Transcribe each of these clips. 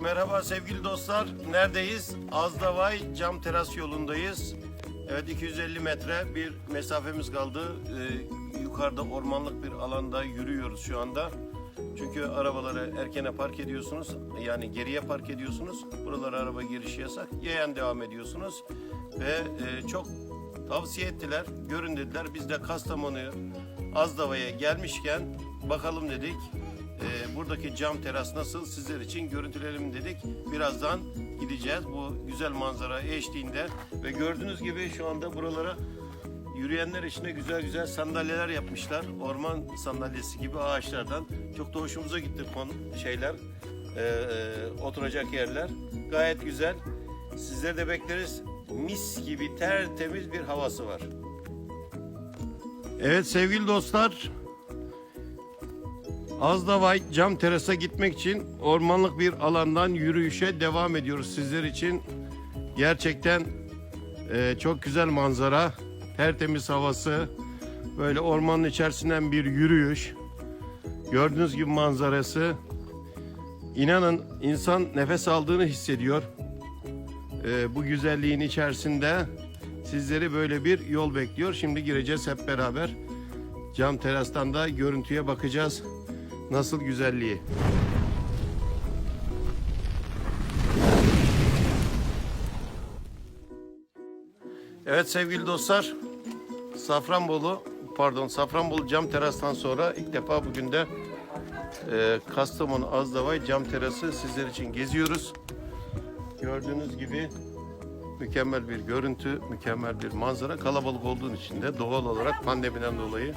Merhaba sevgili dostlar. Neredeyiz? Azdavay cam teras yolundayız. Evet 250 metre bir mesafemiz kaldı. Ee, yukarıda ormanlık bir alanda yürüyoruz şu anda. Çünkü arabaları erkene park ediyorsunuz. Yani geriye park ediyorsunuz. Buralara araba girişi yasak. Yayan devam ediyorsunuz. Ve e, çok tavsiye ettiler. Görün dediler. Biz de Kastamonu'yu Azdava'ya gelmişken bakalım dedik. Ee, buradaki cam teras nasıl sizler için görüntülerim dedik. Birazdan gideceğiz bu güzel manzara eşliğinde ve gördüğünüz gibi şu anda buralara yürüyenler için de güzel güzel sandalyeler yapmışlar. Orman sandalyesi gibi ağaçlardan. Çok da hoşumuza gitti şeyler. e, e, oturacak yerler. Gayet güzel. Sizleri de bekleriz. Mis gibi tertemiz bir havası var. Evet sevgili dostlar, Azdavay cam terasa gitmek için ormanlık bir alandan yürüyüşe devam ediyoruz sizler için. Gerçekten e, çok güzel manzara, tertemiz havası, böyle ormanın içerisinden bir yürüyüş. Gördüğünüz gibi manzarası. İnanın insan nefes aldığını hissediyor. E, bu güzelliğin içerisinde sizleri böyle bir yol bekliyor. Şimdi gireceğiz hep beraber. Cam terastan da görüntüye bakacağız. Nasıl güzelliği. Evet sevgili dostlar. Safranbolu pardon Safranbolu cam terastan sonra ilk defa bugün de e, Kastamonu Azdavay cam terası sizler için geziyoruz. Gördüğünüz gibi mükemmel bir görüntü, mükemmel bir manzara. Kalabalık olduğun için de doğal olarak pandemiden dolayı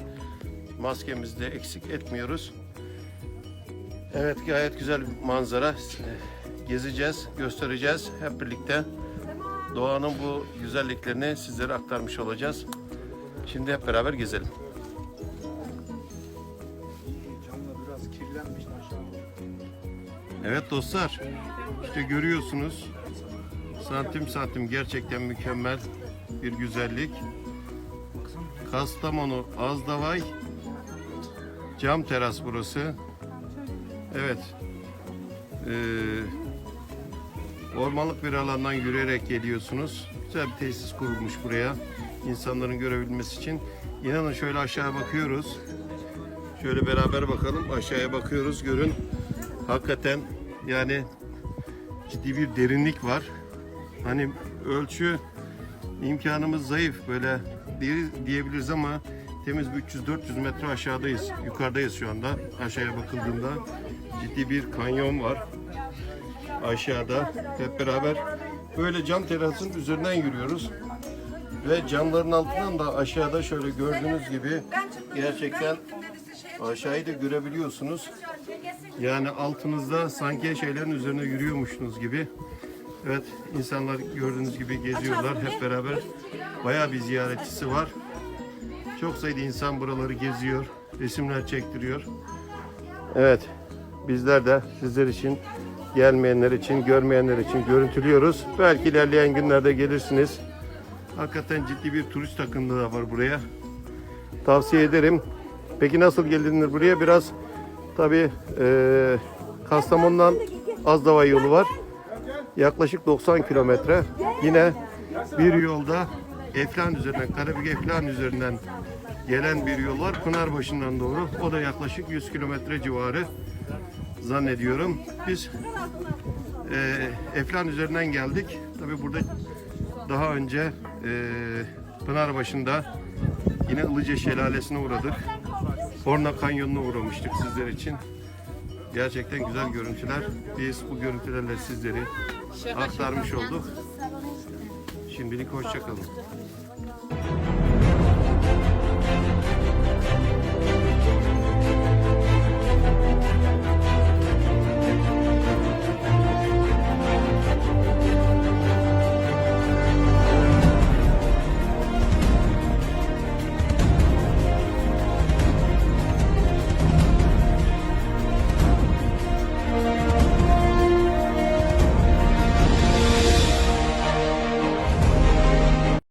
maskemizi de eksik etmiyoruz. Evet gayet güzel bir manzara. Gezeceğiz, göstereceğiz hep birlikte. Doğanın bu güzelliklerini sizlere aktarmış olacağız. Şimdi hep beraber gezelim. Evet dostlar, işte görüyorsunuz santim santim gerçekten mükemmel bir güzellik. Kastamonu Azdavay cam teras burası. Evet. Ee, ormanlık bir alandan yürüyerek geliyorsunuz. Güzel bir tesis kurulmuş buraya. insanların görebilmesi için. İnanın şöyle aşağı bakıyoruz. Şöyle beraber bakalım. Aşağıya bakıyoruz. Görün. Hakikaten yani ciddi bir derinlik var. Hani ölçü imkanımız zayıf böyle diye- diyebiliriz ama temiz bir 300-400 metre aşağıdayız. Yukarıdayız şu anda. Aşağıya bakıldığında ciddi bir kanyon var. Aşağıda hep beraber böyle cam terasın üzerinden yürüyoruz. Ve camların altından da aşağıda şöyle gördüğünüz gibi gerçekten aşağıyı da görebiliyorsunuz. Yani altınızda sanki şeylerin üzerine yürüyormuşsunuz gibi. Evet insanlar gördüğünüz gibi geziyorlar hep beraber. Bayağı bir ziyaretçisi var. Çok sayıda insan buraları geziyor, resimler çektiriyor. Evet, bizler de sizler için, gelmeyenler için, görmeyenler için görüntülüyoruz. Belki ilerleyen günlerde gelirsiniz. Hakikaten ciddi bir turist akıntığı da var buraya. Tavsiye ederim. Peki nasıl gelinir buraya? Biraz tabii eee Kastamonu'dan Azdava yolu var. Yaklaşık 90 kilometre. Yine bir yolda Eflan üzerinden, Karabük Eflan üzerinden gelen bir yol var. Pınarbaşı'ndan doğru. O da yaklaşık 100 kilometre civarı zannediyorum. Biz eee Eflan üzerinden geldik. Tabii burada daha önce eee Pınarbaşı'nda yine Ilıca Şelalesi'ne uğradık. Horna Kanyonu'na uğramıştık sizler için. Gerçekten güzel görüntüler. Biz bu görüntülerle sizleri aktarmış olduk. Şimdilik hoşçakalın.